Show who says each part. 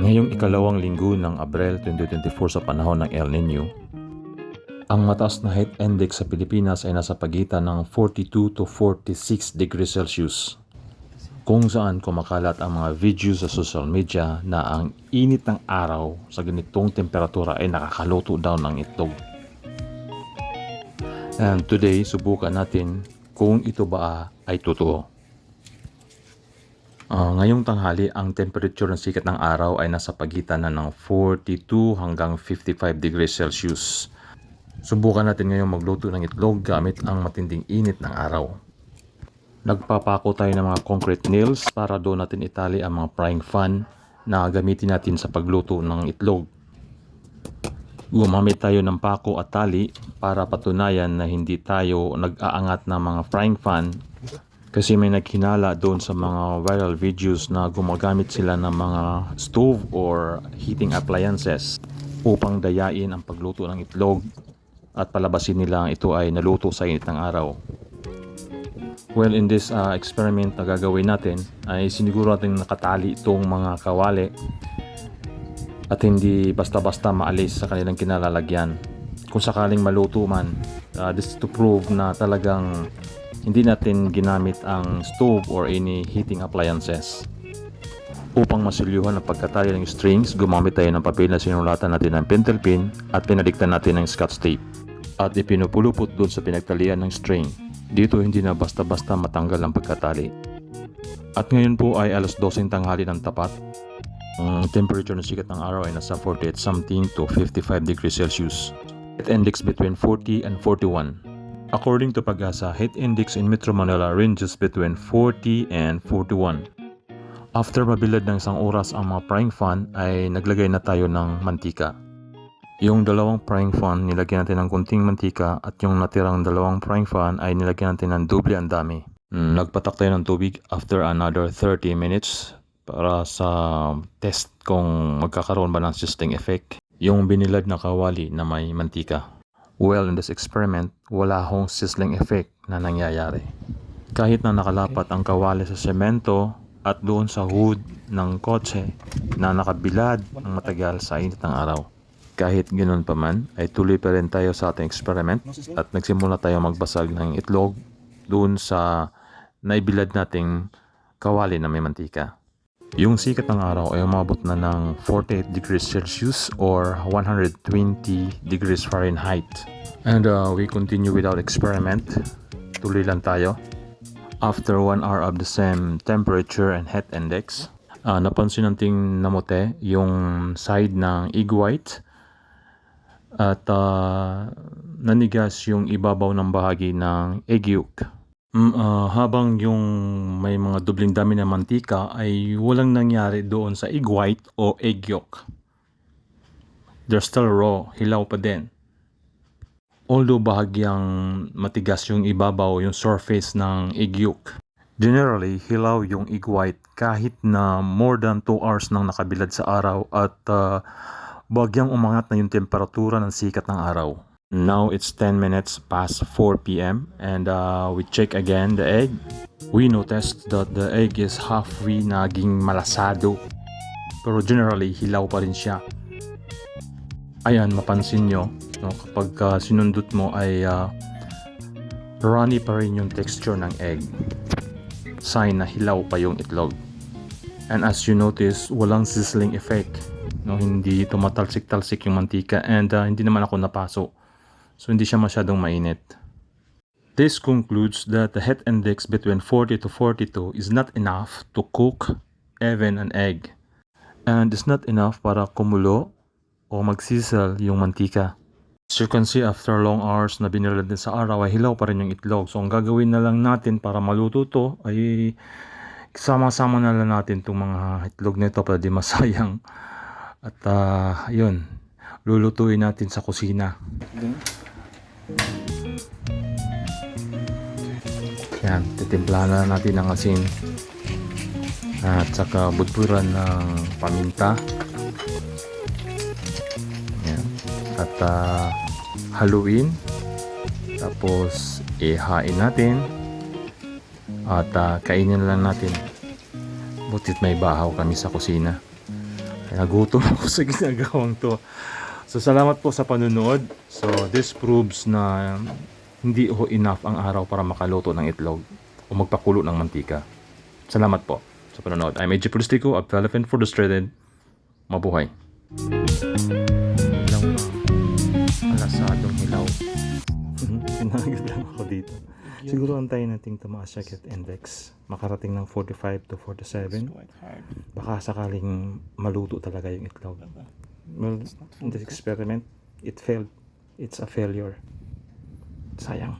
Speaker 1: Ngayong ikalawang linggo ng Abril 2024 sa panahon ng El Nino, ang mataas na heat index sa Pilipinas ay nasa pagitan ng 42 to 46 degrees Celsius. Kung saan kumakalat ang mga videos sa social media na ang init ng araw sa ganitong temperatura ay nakakaluto daw ng itlog. And today, subukan natin kung ito ba ay totoo. Ah, ngayong tanghali, ang temperature ng sikat ng araw ay nasa pagitan na ng 42 hanggang 55 degrees Celsius. Subukan natin ngayong magluto ng itlog gamit ang matinding init ng araw. Nagpapako tayo ng mga concrete nails para doon natin itali ang mga frying pan na gamitin natin sa pagluto ng itlog. Gumamit tayo ng pako at tali para patunayan na hindi tayo nag-aangat ng mga frying pan kasi may naghinala doon sa mga viral videos na gumagamit sila ng mga stove or heating appliances upang dayain ang pagluto ng itlog at palabasin nila ito ay naluto sa init ng araw. Well, in this uh, experiment na gagawin natin ay siniguro natin nakatali itong mga kawali at hindi basta-basta maalis sa kanilang kinalalagyan. Kung sakaling maluto man, uh, this is to prove na talagang hindi natin ginamit ang stove or any heating appliances. Upang masilyuhan ang pagkatali ng strings, gumamit tayo ng papel na sinulatan natin ng pentel pin at pinadiktan natin ng scotch tape. At ipinupulupot doon sa pinagtalian ng string. Dito hindi na basta-basta matanggal ang pagkatali. At ngayon po ay alas 12 tanghali ng tapat. Ang temperature ng sikat ng araw ay nasa 48 something to 55 degrees Celsius. Heat index between 40 and 41. According to Pag-asa, heat index in Metro Manila ranges between 40 and 41. After mabilad ng isang oras ang mga frying pan ay naglagay na tayo ng mantika. Yung dalawang frying pan nilagyan natin ng kunting mantika at yung natirang dalawang frying pan ay nilagyan natin ng doble ang dami. Nagpatak tayo ng tubig after another 30 minutes para sa test kung magkakaroon ba ng sizzling effect yung binilad na kawali na may mantika. Well, in this experiment, wala hong sizzling effect na nangyayari. Kahit na nakalapat ang kawali sa semento at doon sa hood ng kotse na nakabilad ng matagal sa init ng araw. Kahit ganoon pa man, ay tuloy pa rin tayo sa ating experiment at nagsimula tayo magbasag ng itlog doon sa naibilad nating kawali na may mantika. Yung sikat ng araw ay umabot na ng 48 degrees Celsius or 120 degrees Fahrenheit. And uh, we continue with our experiment. Tuloy lang tayo. After 1 hour of the same temperature and heat index, uh, napansin nating namote yung side ng egg white at uh, nanigas yung ibabaw ng bahagi ng egg yolk. Mm, ah, habang yung may mga dubling dami ng mantika ay walang nangyari doon sa egg white o egg yolk. They're still raw, hilaw pa din. Although bahagyang matigas yung ibabaw, yung surface ng egg yolk. Generally, hilaw yung egg white kahit na more than 2 hours nang nakabilad sa araw at ah, bagyang umangat na yung temperatura ng sikat ng araw. Now it's 10 minutes past 4 p.m. and uh, we check again the egg. We noticed that the egg is halfway naging malasado. Pero generally, hilaw pa rin siya. Ayan, mapansin nyo, no, kapag uh, sinundot mo ay uh, runny pa rin yung texture ng egg. Sign na hilaw pa yung itlog. And as you notice, walang sizzling effect. No, hindi tumatalsik-talsik yung mantika and uh, hindi naman ako napaso. So hindi siya masyadong mainit. This concludes that the heat index between 40 to 42 is not enough to cook even an egg. And it's not enough para kumulo o magsizzle yung mantika. As you can see, after long hours na binilad din sa araw, ay hilaw pa rin yung itlog. So ang gagawin na lang natin para maluto to ay sama-sama na lang natin itong mga itlog nito para di masayang. At ah, yun, lulutuin natin sa kusina. Yan, titimplahan na natin ng asin at saka budburan ng paminta. Yan. At ah, haluin. Tapos ihain natin. At ah, kainin lang natin. Butit may bahaw kami sa kusina. Kaya gutom ako sa ginagawang to. So salamat po sa panunood. So this proves na hindi ho enough ang araw para makaluto ng itlog o magpakulo ng mantika. Salamat po sa panonood. I'm AJ Polistico, a Philippine Food Illustrated. Mabuhay. Hilaw na. Alasadong hilaw. Pinagat lang ako dito. Siguro antayin natin tumaas siya kit index. Makarating ng 45 to 47.
Speaker 2: quite hard.
Speaker 1: Baka sakaling maluto talaga yung itlog. Well, this experiment, it failed. It's a failure. Sayang.